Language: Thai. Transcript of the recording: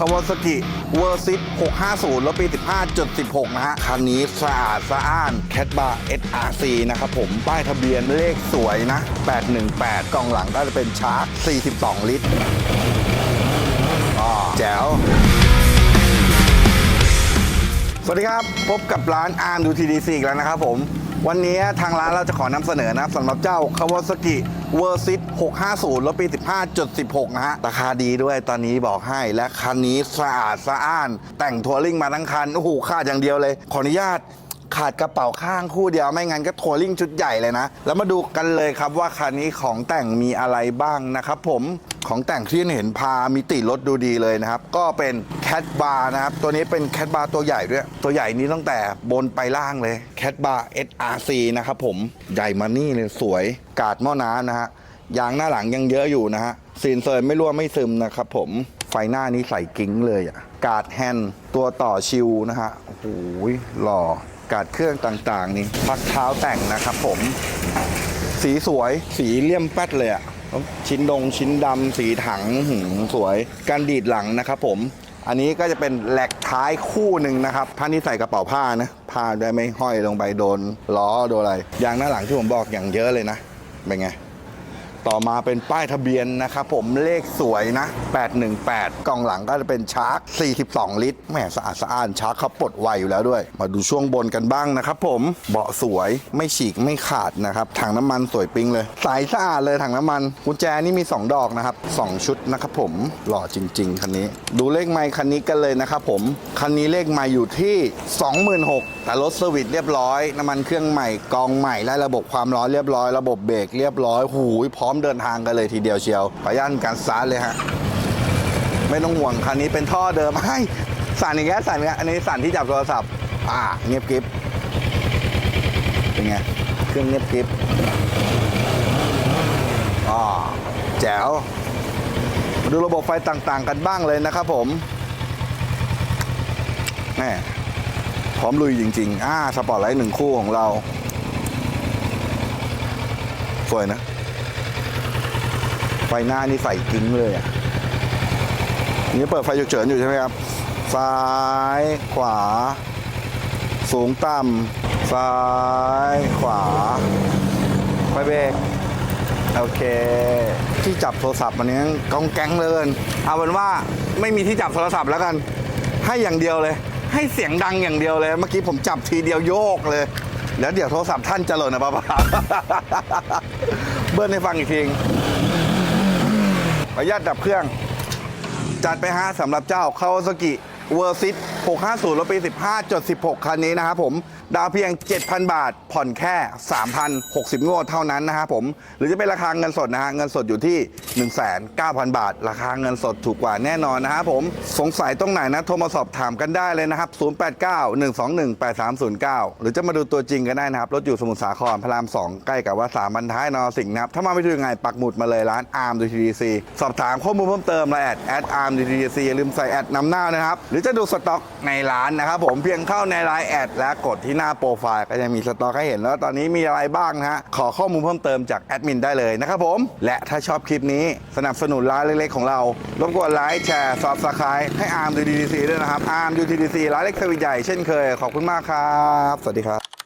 Kawasaki v e r s i t 650 แล้วปี 15.16 นะฮะ คันนี้สะอาดสะอ้าน Cat Bar SRC นะครับผม ป้ายทะเบียนเลขสวยนะ 818 กล่องหลังก็จะเป็นชาร์จ42 ลิตรอ๋อแจ๋วสวัสดีครับ พบกับร้านอาร์มดูทีดีซีอีกแล้วนะครับผม วันนี้ทางร้านเราจะขอนำเสนอนะครับสำหรับเจ้า Kawasaki เวอร์ซิต650 แล้วปี 15.16 นะฮะ ราคาดีด้วยตอนนี้บอกให้ และคันนี้สะอาดสะอ้าน แต่งทัวริงมาทั้งคัน โอ้โหขาดอย่างเดียวเลย ขออนุญาต ขาดกระเป๋าข้างคู่เดียวไม่งั้นก็ทัวริงชุดใหญ่เลยนะ แล้วมาดูกันเลยครับว่าคันนี้ของแต่งมีอะไรบ้างนะครับผมของแต่งที่เห็นพามิติรถดูดีเลยนะครับ ก็เป็นแคทบาร์นะครับ ตัวนี้เป็นแคทบาร์ตัวใหญ่ด้วย ตัวใหญ่นี้ตั้งแต่บนไปล่างเลยแคทบาร์ SRC นะครับผมใหญ่มานี่เลยสวยกาดหม้อน้ำนะฮะยางหน้าหลังยังเยอะอยู่นะฮะซีนเซอร์ไม่รั่วไม่ซึมนะครับผมไฟหน้านี้ใส่กิ้งเลยอะกาดแฮนตัวต่อชิวนะฮะโอ้โหหล่อ กาศเครื่องต่างๆ นี่พักเท้าแต่งนะครับผม สีสวยสีเลี่ยมแป๊ดเลยอะชิ้นดงชิ้นดำสีถังหืสวยการดีดหลังนะครับผมอันนี้ก็จะเป็นแหลกท้ายคู่หนึ่งนะครับท่านี่ใส่กระเป๋าผ้านะผ้าได้ไม่ห้อยลงไปโดนล้อโดนอะไรยางหน้าหลังที่ผมบอกอย่างเยอะเลยนะเป็นไง ต่อมาเป็นป้ายทะเบียนนะครับผมเลขสวยนะ 818 กล่องหลังก็จะเป็นชาร์จ42 ลิตรแหมสะอาดสะอ้านชาร์จเขาปลดไวอยู่แล้วด้วย มาดูช่วงบนกันบ้างนะครับผมเบาะสวยไม่ฉีกไม่ขาดนะครับถังน้ำมันสวยปิ๊งเลยใสสะอาดเลยถังน้ำมัน กุญแจนี่มี 2 ดอกนะครับ 2 ชุดนะครับผมหล่อจริง ๆ คันนี้ ดูเลขไมค์คันนี้กันเลยนะครับผมคันนี้เลขไมค์อยู่ที่ 26,000แต่รถเซอร์วิสเรียบร้อยน้ำมันเครื่องใหม่กองใหม่และระบบความร้อนเรียบร้อยระบบเบรกเรียบร้อยหูยพร้ออมเดินทางกันเลยทีเดียวเชียวขออนุญาตการสตาร์ทเลยฮะไม่ต้องห่วงคันนี้เป็นท่อเดิมให้สั่นอีกแล้วสั่นอีกแล้วอันนี้สั่นที่จับโทรศัพท์ อ่าเงียบกริบเป็นไงเครื่องเงียบกริบอ่าแจ๋วมาดูระบบไฟต่างๆ กันบ้างเลยนะครับผมแม่พร้อมลุยจริง ๆ อ่า สปอร์ตไลท์หนึ่งคู่ของเรา สวยนะ ไฟหน้านี่ใส่กิ้งเลยอะนี่เปิดไฟฉุกเฉินอยู่ใช่ไหมครับ ซ้ายขวา สูงต่ำซ้ายขวาไฟเบรกโอเค ที่จับโทรศัพท์มันนี้กองแก๊งเลย เอาเป็นว่าไม่มีที่จับโทรศัพท์แล้วกัน ให้อย่างเดียวเลย ให้เสียงดังอย่างเดียวเลย เมื่อกี้ผมจับทีเดียวโยกเลย แล้วเดี๋ยวโทรศัพท์ท่านจะหล่นนะป้าป้าเบิ้ลให้ฟังอีกที ออนุญาตดับเครื่อง จัดไปฮะสำหรับเจ้าคาวาซากิ v e r s i t 650รถปี 15จด16 คันนี้นะครับผม ดาวเพียง 7,000 บาท ผ่อนแค่ 3,060 งวดเท่านั้นนะครับผม หรือจะเป็นราคาเงินสดนะฮะ เงินสดอยู่ที่ 19,000บาท ราคาเงินสดถูกกว่าแน่นอนนะครับผม สงสัยตรงไหนนะ โทรมาสอบถามกันได้เลยนะครับ 089-121-8309 หรือจะมาดูตัวจริงก็ได้นะครับ รถอยู่สมุทรสาครพระราม 2 ใกล้กับวัดสามบรรท้ายนอสิงห์นะครับ ถ้ามาไม่ถึงยังไงปักหมุดมาเลยร้านอาร์มดูทีดีซีสอบถามข้อมูลเพิ่มเติมไลน์แอดแอดอาร์มดูทีดีซีอย่าลืมใส่แอดนำหน้านะครับหรือจะดูสต็อกในร้านนะครับผมเพียงเข้าในไลน์แอดและกดที่หน้าโปรไฟล์ก็จะมีสต็อกให้เห็นแล้วตอนนี้มีอะไรบ้างนะฮะขอข้อมูลเพิ่มเติมจากแอดมินได้เลยนะครับผมและถ้าชอบคลิปนี้สนับสนุนร้านเล็กๆของเรารบกวนไลค์แชร์ซับสไครต์ให้อาร์มดูทีดีซีด้วยนะครับอาร์มดูทีดีซีร้านเล็กสวิตใหญ่เช่นเคยขอบคุณมากครับ สวัสดีครับ